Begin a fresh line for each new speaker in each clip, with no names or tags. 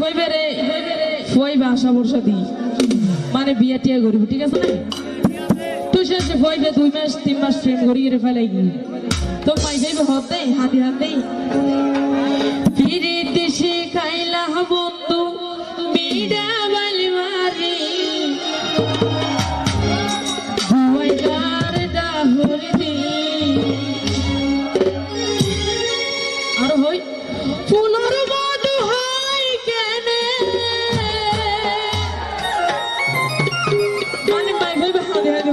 হইবে রে, হইবে আশা বর্ষা দি। মানে বিয়া টিয়া করিব, ঠিক আছে না? তুই শেষে দুই মাস, তিন মাস প্রেম করিয়ে রে ফেলাই গি তো পাই যাইবে হতে হাতে হাতে ফিরিতে শিখাইলা বন্ধু বিড়া বালি মারি।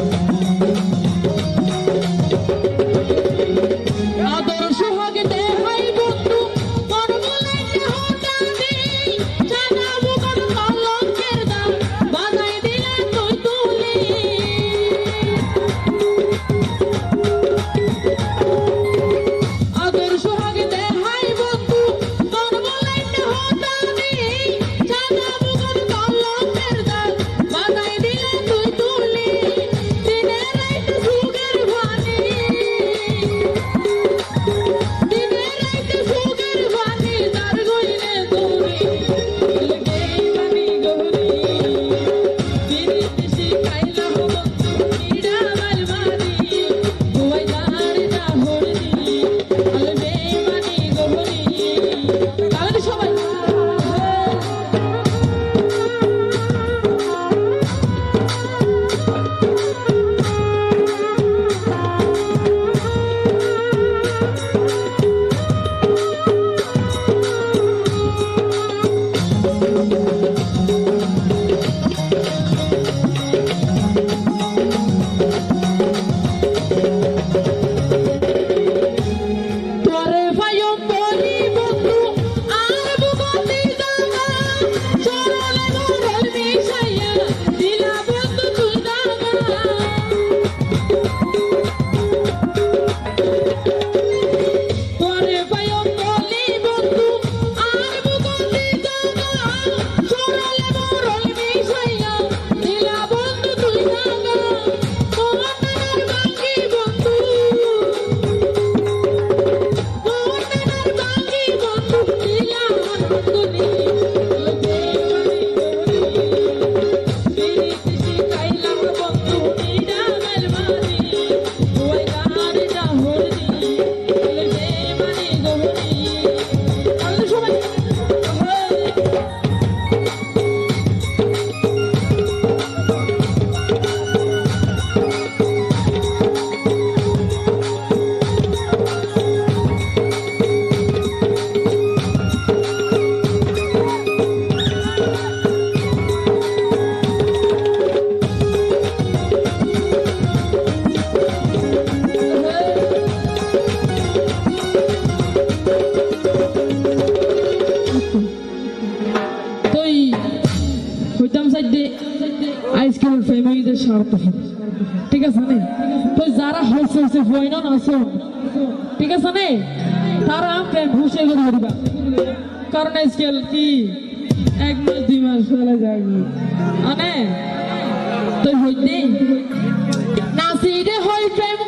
Thank you. আইসক্রিমের ফ্যামিলিদের স্বার্থ ঠিক আছে নে তো যারা হইছে হইছে হয় না না ঠিক আছে নে তারা প্রেম ঘুষে করে ধরিবা কারণ আজকাল কি? এক মাস, দুই মাস চলে যায়। আনে? তুই হইতে নাসিরে হই প্রেম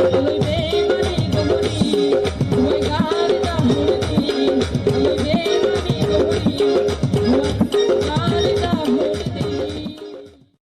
Thank you.